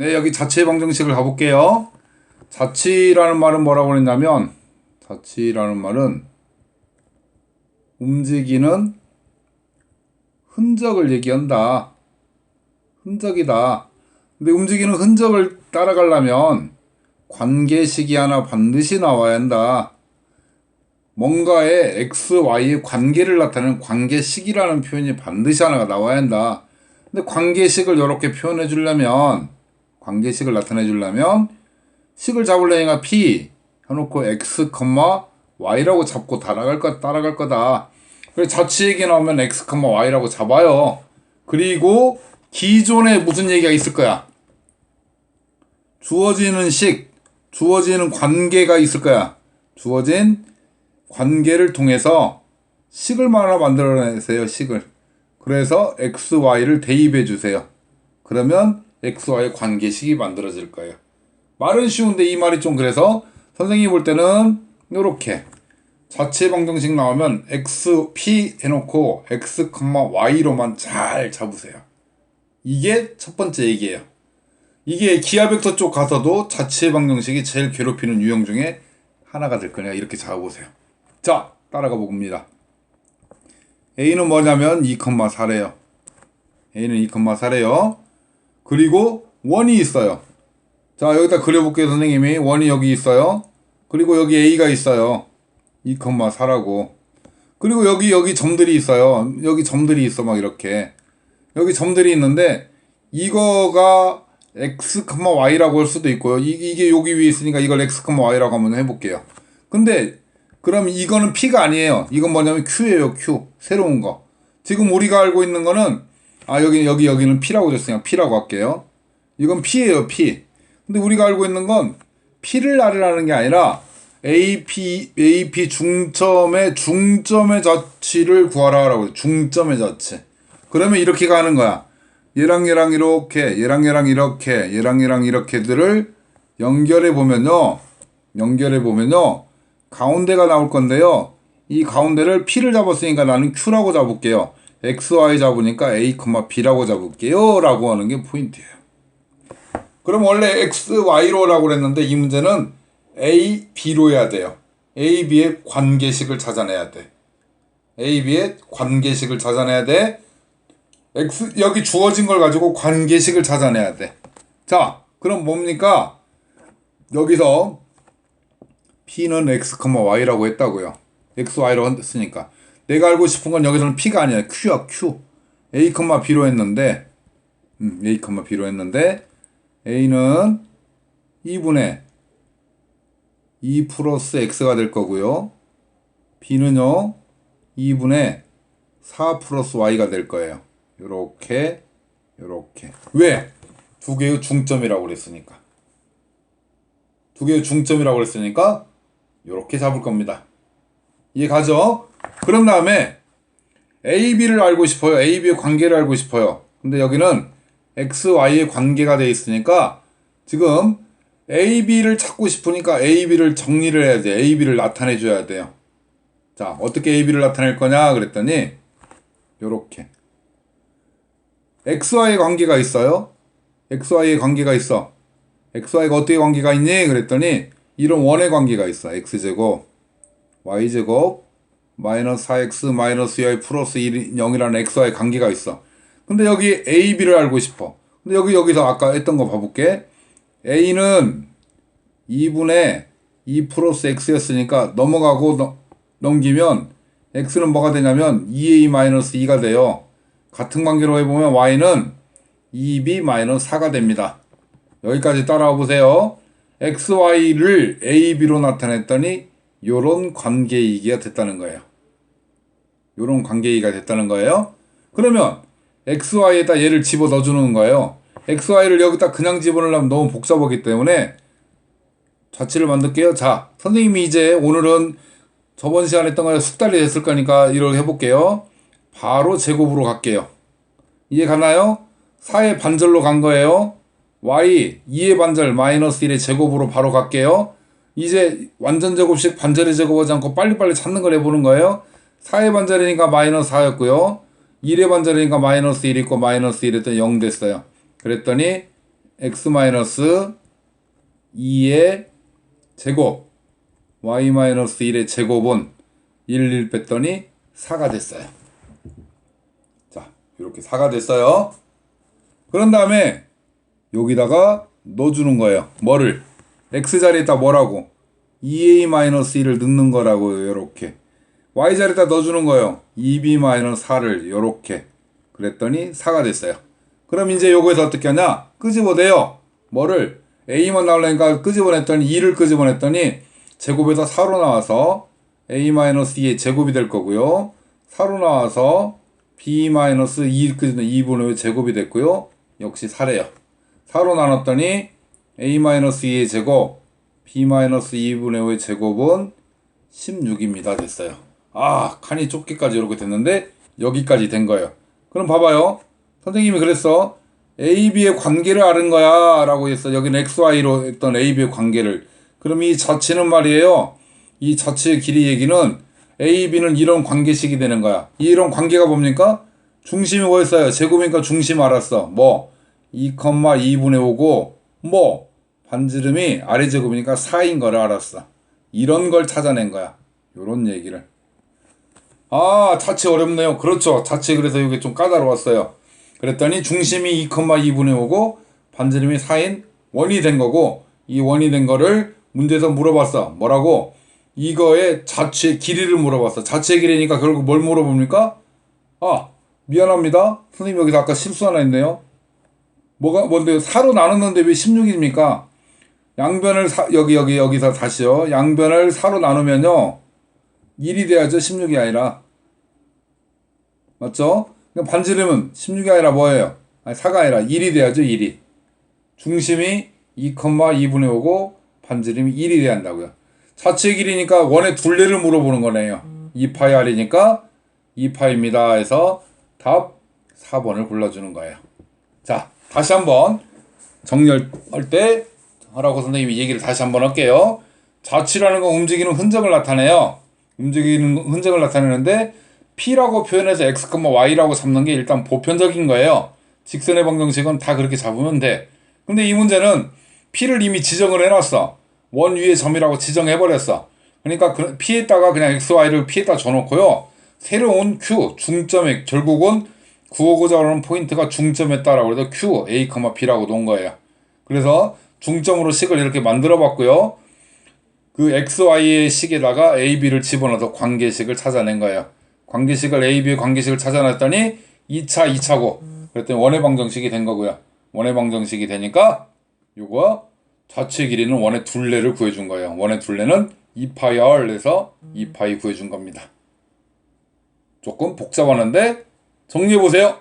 네, 여기 자체 방정식을 가볼게요. 자치라는 말은 뭐라고 그랬냐면, 자치라는 말은 움직이는 흔적을 얘기한다. 흔적이다. 근데 움직이는 흔적을 따라가려면 관계식이 하나 반드시 나와야 한다. 뭔가의 x, y의 관계를 나타내는 관계식이라는 표현이 반드시 하나가 나와야 한다. 근데 관계식을 이렇게 표현해 주려면 관계식을 나타내 주려면 식을 잡으려니까 p 해놓고 x, y라고 잡고 따라갈 거 따라갈 거다. 그래서 자취얘기 나오면 x, y라고 잡아요. 그리고 기존에 무슨 얘기가 있을 거야? 주어지는 식, 주어지는 관계가 있을 거야. 주어진 관계를 통해서 식을 하나 만들어내세요, 식을. 그래서 x, y를 대입해 주세요. 그러면 x, y 관계식이 만들어질 거예요. 말은 쉬운데 이 말이 좀 그래서 선생님이 볼 때는 이렇게 자체 방정식 나오면 x, p 해놓고 x, y로만 잘 잡으세요. 이게 첫 번째 얘기예요. 이게 기하벡터 쪽 가서도 자체 방정식이 제일 괴롭히는 유형 중에 하나가 될 거냐 이렇게 잡아보세요. 자, 따라가 봅니다. a는 뭐냐면 2,4래요. a는 2,4래요. 그리고 원이 있어요. 자, 여기다 그려볼게요, 선생님이. 원이 여기 있어요. 그리고 여기 a가 있어요. 2,4라고. 그리고 여기, 여기 점들이 있어요. 여기 점들이 있어, 막 이렇게. 여기 점들이 있는데, 이거가 x, y라고 할 수도 있고요. 이, 이게 여기 위에 있으니까 이걸 x, y라고 한번 해볼게요. 근데 그럼 이거는 P가 아니에요. 이건 뭐냐면 Q예요, Q. 새로운 거. 지금 우리가 알고 있는 거는, 아, 여기, 여기, 여기는 P라고 줬으니까 P라고 할게요. 이건 P예요, P. 근데 우리가 알고 있는 건 P를 알으라는 게 아니라 AP, AP 중점의, 중점의 자치를 구하라라고 중점의 자치. 그러면 이렇게 가는 거야. 얘랑 얘랑 이렇게, 얘랑 얘랑 이렇게, 얘랑 얘랑 이렇게들을 연결해 보면요. 연결해 보면요. 가운데가 나올 건데요. 이 가운데를 P를 잡았으니까 나는 Q라고 잡을게요. X, Y 잡으니까 A, B라고 잡을게요. 라고 하는 게 포인트예요. 그럼 원래 X, Y로 라고 그랬는데 이 문제는 A, B로 해야 돼요. A, B의 관계식을 찾아내야 돼. A, B의 관계식을 찾아내야 돼. X, 여기 주어진 걸 가지고 관계식을 찾아내야 돼. 자, 그럼 뭡니까? 여기서 P는 X, Y라고 했다고요. X, Y로 했으니까. 내가 알고 싶은 건 여기서는 P가 아니야. Q야, Q. A, B로 했는데, 음, A, B로 했는데, A는 2분의 2 플러스 X가 될 거고요. B는요, 2분의 4 플러스 Y가 될 거예요. 요렇게, 요렇게. 왜? 두 개의 중점이라고 그랬으니까. 두 개의 중점이라고 그랬으니까, 요렇게 잡을 겁니다. 이해 가죠? 그런 다음에 A, B를 알고 싶어요. A, B의 관계를 알고 싶어요. 근데 여기는 X, Y의 관계가 돼 있으니까 지금 A, B를 찾고 싶으니까 A, B를 정리를 해야 돼. A, B를 나타내 줘야 돼요. 자, 어떻게 A, B를 나타낼 거냐 그랬더니 요렇게 X, Y의 관계가 있어요. X, Y의 관계가 있어. X, Y가 어떻게 관계가 있니? 그랬더니 이런 원의 관계가 있어. x제곱, y제곱, 마이너스 4x 마이너스 y 플러스 1, 0이라는 x와의 관계가 있어. 근데 여기 a, b를 알고 싶어. 근데 여기, 여기서 아까 했던 거 봐볼게. a는 2분의 2 플러스 x였으니까 넘어가고 너, 넘기면 x는 뭐가 되냐면 2a 마이너스 2가 돼요. 같은 관계로 해보면 y는 2b 마이너스 4가 됩니다. 여기까지 따라와 보세요. XY를 AB로 나타냈더니 요런 관계이기가 됐다는 거예요. 요런 관계이기가 됐다는 거예요. 그러면 XY에다 얘를 집어 넣어주는 거예요. XY를 여기다 그냥 집어넣으면 너무 복잡하기 때문에 자취를 만들게요. 자, 선생님이 이제 오늘은 저번 시간에 했던 거에 숙달이 됐을 거니까 이걸 해볼게요. 바로 제곱으로 갈게요. 이해 가나요? 4의 반절로 간 거예요. y 2의 반절 마이너스 1의 제곱으로 바로 갈게요. 이제 완전 제곱식 반절의 제곱하지 않고 빨리빨리 찾는 걸 해보는 거예요. 4의 반절이니까 마이너스 4였고요. 1의 반절이니까 마이너스 1 있고 마이너스 1 했더니 0 됐어요. 그랬더니 x 마이너스 2의 제곱 y 마이너스 1의 제곱은 1, 1 뺐더니 4가 됐어요. 자, 이렇게 4가 됐어요. 그런 다음에 여기다가 넣어주는 거예요. 뭐를? X 자리에다 뭐라고? 2a-1을 넣는 거라고요. 이렇게. y 자리에다 넣어주는 거예요. 2b-4를 이렇게. 그랬더니 4가 됐어요. 그럼 이제 요거에서 어떻게 하냐? 끄집어내요. 뭐를? a만 나오려니까 끄집어냈더니 2를 끄집어냈더니 제곱에서 4로 나와서 a-2의 제곱이 될 거고요. 4로 나와서 b-2 끄집어 2분의 5의 제곱이 됐고요. 역시 4래요. 4로 나눴더니 a-2의 제곱 b-2분의 5의 제곱은 16입니다. 됐어요. 아, 칸이 좁기까지 이렇게 됐는데 여기까지 된 거예요. 그럼 봐봐요. 선생님이 그랬어. A, B의 관계를 아는 거야. 라고 했어. 여기는 X, Y로 했던 A, B의 관계를. 그럼 이 자치는 말이에요. 이 자치의 길이 얘기는 A, B는 이런 관계식이 되는 거야. 이런 관계가 뭡니까? 중심이 뭐였어요? 제곱이니까 중심 알았어. 뭐? 2, 2분의 5고, 뭐? 반지름이 아래 제곱이니까 4인 거를 알았어. 이런 걸 찾아낸 거야. 요런 얘기를. 아, 자치 어렵네요. 그렇죠. 자치 그래서 이게 좀 까다로웠어요. 그랬더니 중심이 2,2분의 5고 반지름이 4인 원이 된 거고 이 원이 된 거를 문제에서 물어봤어. 뭐라고? 이거의 자치의 길이를 물어봤어. 자치의 길이니까 결국 뭘 물어봅니까? 아, 미안합니다. 선생님 여기서 아까 실수 하나 했네요. 뭐가 뭔데 4로 나눴는데 왜 16입니까? 양변을 사, 여기 여기 여기서 다시요. 양변을 4로 나누면요. 1이 돼야죠. 16이 아니라. 맞죠? 반지름은 16이 아니라 뭐예요? 아니 4가 아니라 1이 돼야죠. 1이. 중심이 2,2분의 5고 반지름이 1이 돼야 한다고요. 자체 길이니까 원의 둘레를 물어보는 거네요. 2파이 r이니까 2파입니다 해서 답 4번을 골라주는 거예요. 자, 다시 한번 정리할 때 하라고 선생님이 얘기를 다시 한번 할게요. 자치라는 건 움직이는 흔적을 나타내요. 움직이는 흔적을 나타내는데 P라고 표현해서 X, Y라고 잡는 게 일단 보편적인 거예요. 직선의 방정식은 다 그렇게 잡으면 돼. 근데 이 문제는 P를 이미 지정을 해놨어. 원 위에 점이라고 지정해버렸어. 그러니까 그 P에다가 그냥 X, Y를 P에다 줘놓고요. 새로운 Q, 중점에 결국은 구하고자 하는 포인트가 중점에 따라 그래서 Q, A, P라고 놓은 거예요. 그래서 중점으로 식을 이렇게 만들어 봤고요. 그 XY의 식에다가 AB를 집어넣어서 관계식을 찾아낸 거예요. 관계식을 AB의 관계식을 찾아냈더니 2차, 2차고 그랬더니 원의 방정식이 된 거고요. 원의 방정식이 되니까 요거 자체 길이는 원의 둘레를 구해준 거예요. 원의 둘레는 2파이 R에서 2파이 구해준 겁니다. 조금 복잡하는데 정리해 보세요.